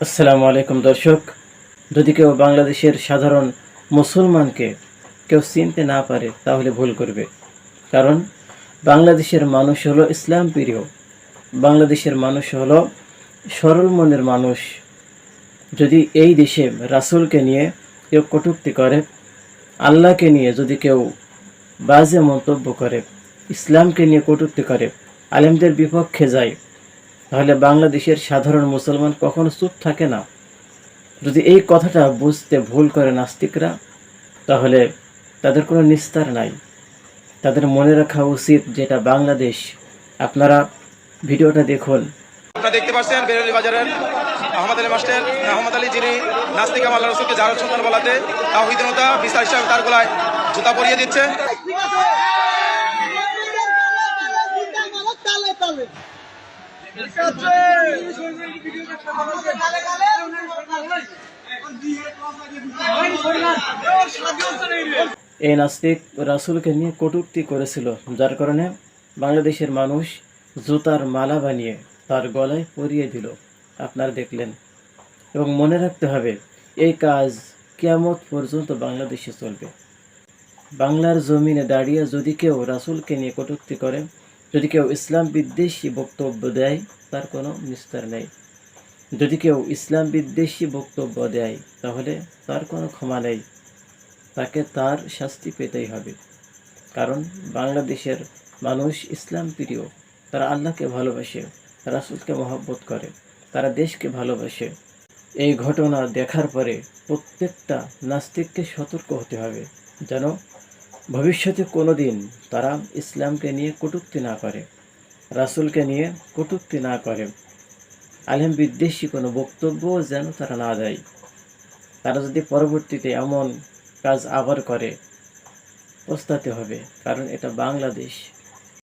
আসসালামু আলাইকুম দর্শক। যদি কেউ বাংলাদেশের সাধারণ মুসলমানকে কেউ চিনতে না পারে, তাহলে ভুল করবে। কারণ বাংলাদেশের মানুষ হলো ইসলাম প্রিয়। বাংলাদেশের মানুষ হলো সরল মনের মানুষ। যদি এই দেশে রাসূলকে নিয়ে কেউ কটুক্তি করে, আল্লাহকে নিয়ে যদি কেউ বাজে মন্তব্য করে, ইসলামকে নিয়ে কটুক্তি করে, আলেমদের বিপক্ষে যায় তাহলে বাংলাদেশের সাধারণ মুসলমান কখনো চুপ থাকে না? যদি এই কথাটা বুঝতে ভুল করে নাস্তিকরা, তাহলে তাদের কোনো নিস্তার নাই। তাদের মনে রাখা উচিত যেটা বাংলাদেশ। আপনারা ভিডিওটা দেখুন। আপনারা দেখতে পাচ্ছেন বেরলি বাজারের আহমদ আলী মাস্টার, আহমদ আলী যিনি নাস্তিক আল্লাহ রসুলকে জাহার সন্তান বলাতে তাহিদিনতা হিসাবে তার গলায় জুতা পরিয়ে দিচ্ছে। এই নাস্তিক রাসূলকে নিয়ে কটূক্তি করেছিল, যার কারণে বাংলাদেশের মানুষ জুতার মালা বানিয়ে তার গলায় পরিয়ে দিল। আপনারা দেখলেন। এবং মনে রাখতে হবে, এই কাজ কিয়ামত পর্যন্ত বাংলাদেশে চলবে। বাংলার জমিনে দাঁড়িয়ে যদি কেউ রাসূলকে নিয়ে কটূক্তি করে যদি কেউ ইসলাম বিদ্বেষী বক্তব্য দেয়, তার কোনো নিস্তার নেই। যদি কেউ ইসলাম বিদ্বেষী বক্তব্য দেয়, তাহলে তার কোনো ক্ষমা নেই। তাকে তার শাস্তি পেতেই হবে। কারণ বাংলাদেশের মানুষ ইসলাম প্রিয়। তারা আল্লাহকে ভালোবাসে, রাসূলকে মহব্বত করে, তারা দেশকে ভালোবাসে। এই ঘটনা দেখার পরে প্রত্যেকটা নাস্তিককে সতর্ক হতে হবে, যেন ভবিষ্যতে কোনো দিন তারা ইসলামকে নিয়ে কটুক্তি না করে, রাসুলকে নিয়ে কটুক্তি না করে। আলেম বিদ্বেষী কোনো বক্তব্য যেন তারা না দেয়। তারা যদি পরবর্তীতে এমন কাজ আবার করে, পস্তাতে হবে, কারণ এটা বাংলাদেশ।